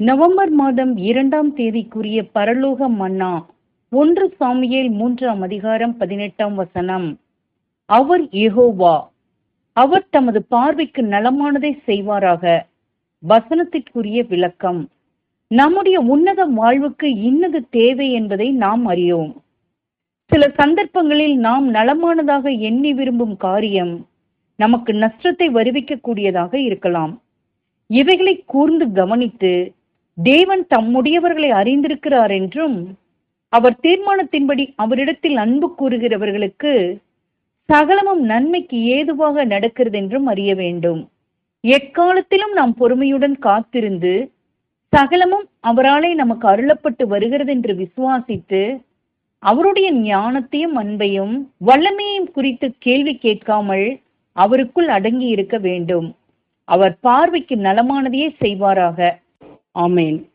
November மாதம் இரண்டாம் தேதிக்குரிய பரலோக மன்னா ஒன்று சாமியேல் மூன்றாம் அதிகாரம் பதினெட்டாம் வசனம். அவர் எகோவா அவர் தமது பார்வைக்கு நலமானதை செய்வாராக. வசனத்திற்குரிய விளக்கம் நம்முடைய உன்னத வாழ்வுக்கு இன்னது தேவை என்பதை நாம் அறியோம். சில சந்தர்ப்பங்களில் நாம் நலமானதாக எண்ணி விரும்பும் காரியம் நமக்கு நஷ்டத்தை வருவிக்கக்கூடியதாக இருக்கலாம். இவைகளை கூர்ந்து கவனித்து தேவன் தம்முடையவர்களை அறிந்திருக்கிறார் என்றும் அவர் தீர்மானத்தின்படி அவரிடத்தில் அன்பு கூறுகிறவர்களுக்கு சகலமும் நன்மைக்கு ஏதுவாக நடக்கிறது என்றும் அறிய வேண்டும். எக்காலத்திலும் நாம் பொறுமையுடன் காத்திருந்து சகலமும் அவராலே நமக்கு அருளப்பட்டு வருகிறது என்று விசுவாசித்து அவருடைய ஞானத்தையும் அன்பையும் வல்லமையையும் குறித்து கேள்வி கேட்காமல் அவருக்குள் அடங்கி இருக்க வேண்டும். அவர் பார்வைக்கு நலமானதையே செய்வாராக. Amen.